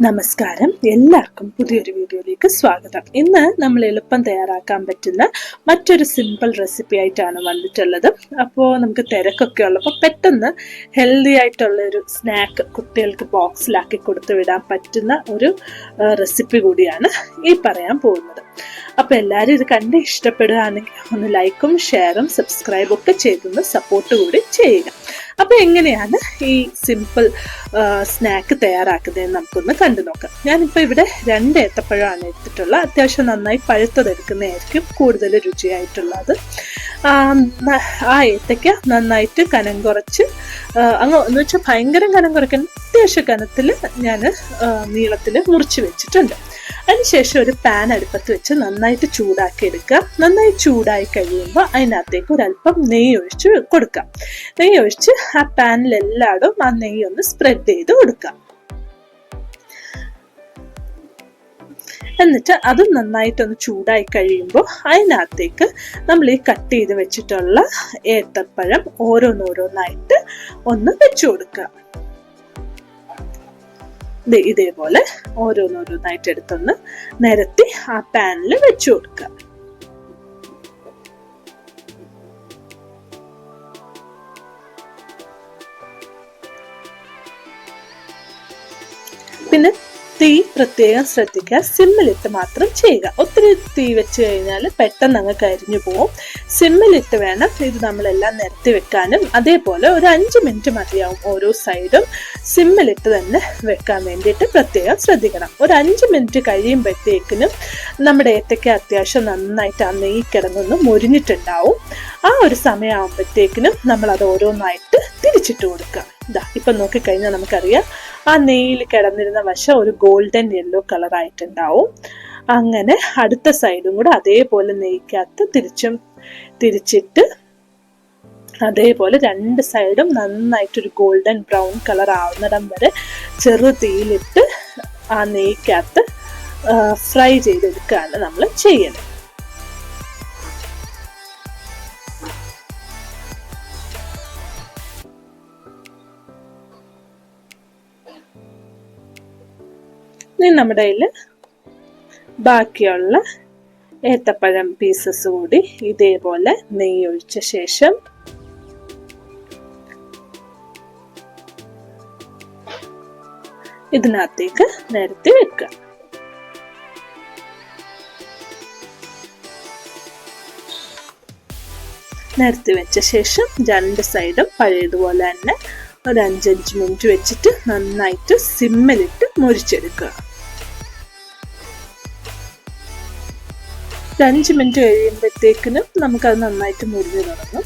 നമസ്കാരം. എല്ലാവർക്കും പുതിയൊരു വീഡിയോയിലേക്ക് സ്വാഗതം. ഇന്ന് നമ്മൾ എളുപ്പം തയ്യാറാക്കാൻ പറ്റുന്ന മറ്റൊരു സിമ്പിൾ റെസിപ്പി ആയിട്ടാണ് വന്നിട്ടുള്ളത്. അപ്പോൾ നമുക്ക് തിരക്കൊക്കെ ഉള്ളപ്പോൾ പെട്ടെന്ന് ഹെൽത്തി ആയിട്ടുള്ള ഒരു സ്നാക്ക് കുട്ടികൾക്ക് ബോക്സിലാക്കി കൊടുത്തു വിടാൻ പറ്റുന്ന ഒരു റെസിപ്പി കൂടിയാണ് ഈ പറയാൻ പോകുന്നത്. അപ്പോൾ എല്ലാവരും ഇത് കണ്ട് ഇഷ്ടപ്പെടുകയാണെങ്കിൽ ഒന്ന് ലൈക്കും ഷെയറും സബ്സ്ക്രൈബും ഒക്കെ ചെയ്തൊന്ന് സപ്പോർട്ട് കൂടി ചെയ്യുക. അപ്പോൾ എങ്ങനെയാണ് ഈ സിമ്പിൾ സ്നാക്ക് തയ്യാറാക്കുന്നതെന്ന് നമുക്കൊന്ന് കണ്ടു നോക്കാം. ഞാനിപ്പോൾ ഇവിടെ രണ്ട് ഏത്തപ്പഴമാണ് എടുത്തിട്ടുള്ളത് അത്യാവശ്യം നന്നായി പഴുത്തതെടുക്കുന്നതായിരിക്കും കൂടുതൽ രുചിയായിട്ടുള്ളത്. ആ ഏത്തയ്ക്ക നന്നായിട്ട് കനം കുറച്ച് അങ്ങ് എന്ന് വെച്ചാൽ ഭയങ്കര കനം കുറയ്ക്കാൻ അത്യാവശ്യ കനത്തിൽ ഞാൻ നീളത്തിൽ മുറിച്ച് വെച്ചിട്ടുണ്ട്. അതിനുശേഷം ഒരു പാൻ അടുപ്പത്ത് വെച്ച് നന്നായിട്ട് ചൂടാക്കി എടുക്കുക. നന്നായി ചൂടായി കഴിയുമ്പോൾ അതിനകത്തേക്ക് ഒരല്പം നെയ്യ് ഒഴിച്ച് കൊടുക്കാം നെയ്യ് ഒഴിച്ച് ആ പാനിലെല്ലായിടും ആ നെയ്യ് ഒന്ന് സ്പ്രെഡ് ചെയ്ത് കൊടുക്കാം എന്നിട്ട് അത് നന്നായിട്ടൊന്ന് ചൂടായി കഴിയുമ്പോൾ അതിനകത്തേക്ക് നമ്മൾ ഈ കട്ട് ചെയ്ത് വെച്ചിട്ടുള്ള ഏത്തപ്പഴം ഓരോന്നോരോന്നായിട്ട് ഒന്ന് വെച്ചു കൊടുക്കുക. ഇതേപോലെ ഓരോന്നോരോന്നായിട്ട് എടുത്തൊന്ന് നിരത്തി ആ പാനിൽ വെച്ചു കൊടുക്കുക. പിന്നെ തീ പ്രത്യേകം ശ്രദ്ധിക്കുക. സിമ്മിലിട്ട് മാത്രം ചെയ്യുക. ഒത്തിരി തീ വെച്ച് കഴിഞ്ഞാൽ പെട്ടെന്ന് അങ്ങ് കരിഞ്ഞു പോവും. സിമ്മിലിട്ട് വേണം ഇത് നമ്മളെല്ലാം നിരത്തി വെക്കാനും. അതേപോലെ ഒരു അഞ്ച് മിനിറ്റ് മതിയാവും ഓരോ സൈഡും സിമ്മിലിട്ട് തന്നെ വെക്കാൻ വേണ്ടിയിട്ട് പ്രത്യേകം ശ്രദ്ധിക്കണം. ഒരു അഞ്ച് മിനിറ്റ് കഴിയുമ്പോഴത്തേക്കിനും നമ്മുടെ ഏത്തയ്ക്ക അത്യാവശ്യം നന്നായിട്ട് ആ നെയ്യ് കിടന്നൊന്ന് മുരിഞ്ഞിട്ടുണ്ടാവും. ആ ഒരു സമയമാകുമ്പോഴത്തേക്കിനും നമ്മൾ അത് ഓരോന്നായിട്ട് തിരിച്ചിട്ട് കൊടുക്കുക. ഇതാ ഇപ്പം നോക്കിക്കഴിഞ്ഞാൽ നമുക്കറിയാം ആ നെയ്യിൽ കിടന്നിരുന്ന വശം ഒരു ഗോൾഡൻ യെല്ലോ കളർ ആയിട്ടുണ്ടാവും. അങ്ങനെ അടുത്ത സൈഡും കൂടെ അതേപോലെ നെയ്ക്കകത്ത് തിരിച്ചും തിരിച്ചിട്ട് അതേപോലെ രണ്ട് സൈഡും നന്നായിട്ടൊരു ഗോൾഡൻ ബ്രൗൺ കളർ ആവുന്നിടം വരെ ചെറു തീയിലിട്ട് ആ നെയ്ക്കകത്ത് ഫ്രൈ ചെയ്തെടുക്കുകയാണ് നമ്മൾ ചെയ്യുന്നത്. ഇനി നമ്മുടെ കയ്യിൽ ബാക്കിയുള്ള ഏത്തപ്പഴം പീസസ് കൂടി ഇതേപോലെ നെയ്യ് ഒഴിച്ച ശേഷം ഇതിനകത്തേക്ക് നിരത്തി വെക്കുക. നിരത്തി വെച്ച ശേഷം രണ്ട് സൈഡും പഴയതുപോലെ തന്നെ ഒരു അഞ്ചഞ്ച് മിനിറ്റ് വെച്ചിട്ട് നന്നായിട്ട് സിമ്മിലിട്ട് മുരിച്ചെടുക്കുക. ഒരു അഞ്ച് മിനിറ്റ് കഴിയുമ്പോഴത്തേക്കിനും നമുക്കത് നന്നായിട്ട് മുരിഞ്ഞു തുടങ്ങും.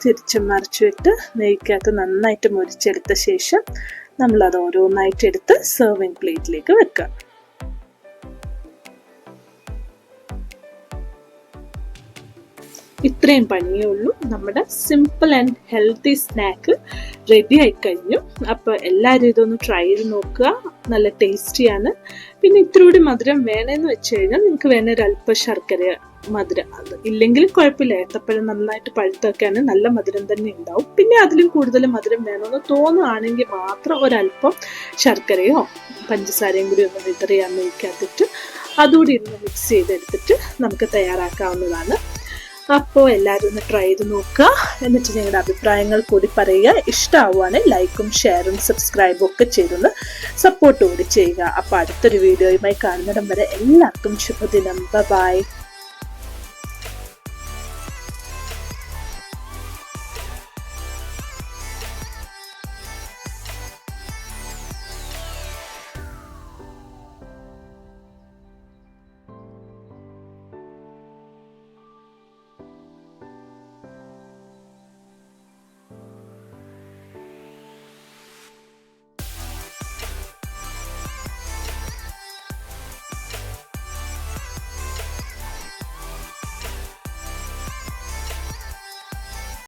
തിരിച്ചും മറിച്ചിട്ട് നെയ്ക്കകത്ത് നന്നായിട്ട് മുരിച്ചെടുത്ത ശേഷം നമ്മളത് ഓരോന്നായിട്ട് എടുത്ത് സെർവിങ് പ്ലേറ്റിലേക്ക് വെക്കാം ഇത്രയും പണിയേ ഉള്ളൂ. നമ്മുടെ simple and healthy snack ready ആയി കഴിഞ്ഞു. അപ്പോൾ എല്ലാവരും ഇതൊന്ന് ട്രൈ ചെയ്ത് നോക്കുക. നല്ല ടേസ്റ്റിയാണ് പിന്നെ ഇത്ര കൂടി മധുരം വേണമെന്ന് വെച്ച് കഴിഞ്ഞാൽ നിങ്ങൾക്ക് വേണ ഒരു അല്പം ശർക്കര മധുരം. അത് ഇല്ലെങ്കിലും കുഴപ്പമില്ല. ഏത്തപ്പഴം നന്നായിട്ട് പഴുത്തൊക്കെയാണ്. നല്ല മധുരം തന്നെ ഉണ്ടാവും. പിന്നെ അതിലും കൂടുതൽ മധുരം വേണമെന്ന് തോന്നുകയാണെങ്കിൽ മാത്രം ഒരല്പം ശർക്കരയോ പഞ്ചസാരയും കൂടി ഒന്ന് വിതറിയാൻ നോക്കാത്തിട്ട് അതുകൂടി ഇരുന്ന് മിക്സ് ചെയ്തെടുത്തിട്ട് നമുക്ക് തയ്യാറാക്കാവുന്നതാണ്. അപ്പോൾ എല്ലാവരും ഒന്ന് ട്രൈ ചെയ്ത് നോക്കുക. എന്നിട്ട് നിങ്ങളുടെ അഭിപ്രായങ്ങൾ കൂടി പറയുക. ഇഷ്ടമാവുകയാണെങ്കിൽ ലൈക്കും ഷെയറും സബ്സ്ക്രൈബും ഒക്കെ ചെയ്തൊന്ന് സപ്പോർട്ട് കൂടി ചെയ്യുക. അപ്പോൾ അടുത്തൊരു വീഡിയോയുമായി കാണുന്നിടം വരെ എല്ലാവർക്കും ശുഭദിനം. ബൈ